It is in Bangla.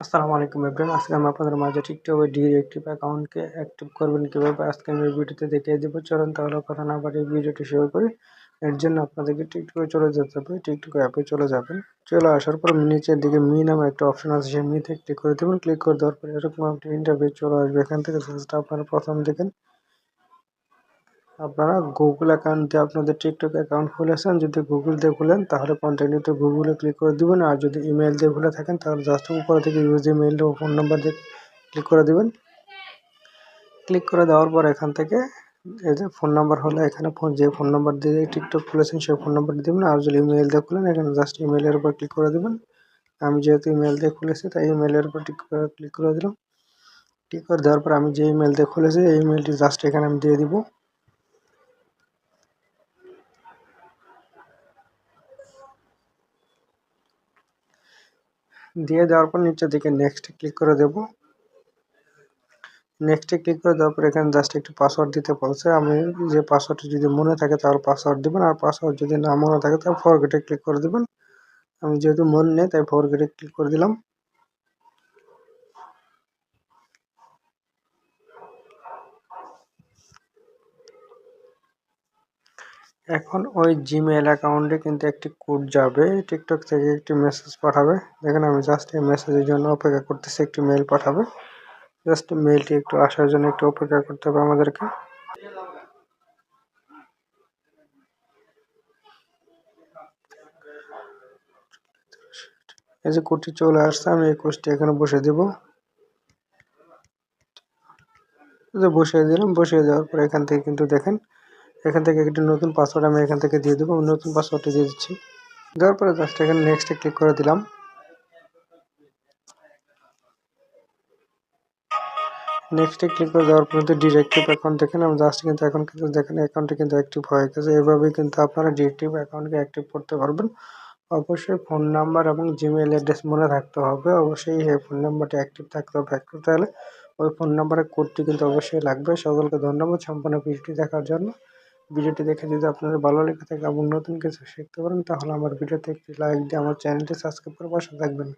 আসসালামু আলাইকুম এভরিওয়ান, আজকে আমি আপনাদের মাঝে টিকটকে ডিরেক্টিভ অ্যাকাউন্টকে অ্যাক্টিভ করবেন কীভাবে? আজকে আমি ভিডিওতে দেখিয়ে দেবো। চলুন তাহলে কথা না বাড়িয়ে ভিডিওটি শুরু করি। এর জন্য আপনাদেরকে টিকটকে চলে যেতে হবে। টিকটক অ্যাপে চলে যাবেন। চলে আসার পর নিচের দিকে মি নামে একটা অপশন আছে, সেই মিতে ক্লিক করে দেবেন। ক্লিক করে দেওয়ার পর এরকম একটা ইন্টারভিউ চলে আসবে। এখান থেকে আপনারা প্রথম দেখেন। আপনারা গুগল অ্যাকাউন্ট দিয়ে আপনাদের টিকটক অ্যাকাউন্ট খুলেছেন, যদি গুগল দিয়ে খুলেন, তাহলে কন্টিনিউতে গুগলে ক্লিক করে দিবেন, আর যদি ইমেল দিয়ে খুলে থাকেন, তাহলে জাস্ট উপরে থেকে ইউজ ইমেল ও ফোন নাম্বার দিয়ে ক্লিক করে দেবেন। ক্লিক করে দেওয়ার পর এখান থেকে এই যে ফোন নাম্বার হলে, এখানে ফোন যে ফোন নাম্বার দিয়ে টিকটক খুলেছেন, সেই ফোন নাম্বার দেবেন, আর যদি ইমেল দিয়ে খুলেন, এখানে জাস্ট ইমেলের উপর ক্লিক করে দেবেন। আমি যেহেতু ইমেল দিয়ে খুলেছি, তাই ইমেলের উপর ক্লিক করে দিলাম। ক্লিক করে দেওয়ার পর আমি যে ইমেল দিয়ে খুলেছি, এই ইমেলটি জাস্ট এখানে আমি দিয়ে দিব। দিয়ে দেওয়ার পর নিচের দিকে নেক্সট ক্লিক করে দেব। নেক্সটে ক্লিক করে দেওয়ার পর এখানে জাস্ট একটু পাসওয়ার্ড দিতে বলছে। আমি যে পাসওয়ার্ডটি যদি মনে থাকে তাহলে পাসওয়ার্ড দেবেন, আর পাসওয়ার্ড যদি না মনে থাকে তাহলে ফরগেটে ক্লিক করে দেবেন। আমি যেহেতু মনে নেই তাই ফরগেটে ক্লিক করে দিলাম। এখন ওই জিমেল অ্যাকাউন্টে কিন্তু একটি কোড যাবে টিকটক থেকে একটি মেসেজ পাঠাবে। দেখেন, আমি জাস্ট এই মেসেজের জন্য অপেক্ষা করতেছি, একটি মেল পাঠাবে। জাস্ট মেলটি একটু আসার জন্য একটু অপেক্ষা করতে হবে আমাদেরকে। এই যে কোডটি চলে আসছে, আমি এই কোডটি এখানে বসে দেব। বসিয়ে দিলাম, বসিয়ে দেওয়ার পর এখান থেকে কিন্তু দেখেন এখান থেকে একটি নতুন পাসওয়ার্ড আমি এখান থেকে দিয়ে দেবো। নতুন পাসওয়ার্ডটি দিয়ে দিচ্ছি। দেওয়ার পরে জাস্ট এখানে নেক্সটে ক্লিক করে দিলাম। নেক্সটে ক্লিক করে দেওয়ার পর কিন্তু ডিরেক্টিভ অ্যাকাউন্ট দেখেন, আমি জাস্ট কিন্তু এখন কিন্তু দেখেন অ্যাকাউন্টটি কিন্তু অ্যাক্টিভ হয়ে গেছে। এভাবেই কিন্তু আপনারা ডিরেক্টিভ অ্যাকাউন্টকে অ্যাক্টিভ করতে পারবেন। অবশ্যই ফোন নাম্বার এবং জিমেল অ্যাড্রেস মনে থাকতে হবে। অবশ্যই এই ফোন নাম্বারটি অ্যাক্টিভ থাকতে হবে। অ্যাক্টিভ তাহলে ওই ফোন নাম্বারের কোডটি কিন্তু অবশ্যই লাগবে। সকলকে ধন্যবাদ। সম্পূর্ণ ভিডিওটি দেখার জন্য। ভিডিওটি দেখে যদি আপনাদের ভালো লেগে থাকে এবং নতুন কিছু শিখতে পারেন, তাহলে আমার ভিডিওতে একটি লাইক দিয়ে আমার চ্যানেলটি সাবস্ক্রাইব করে পাশে থাকবেন।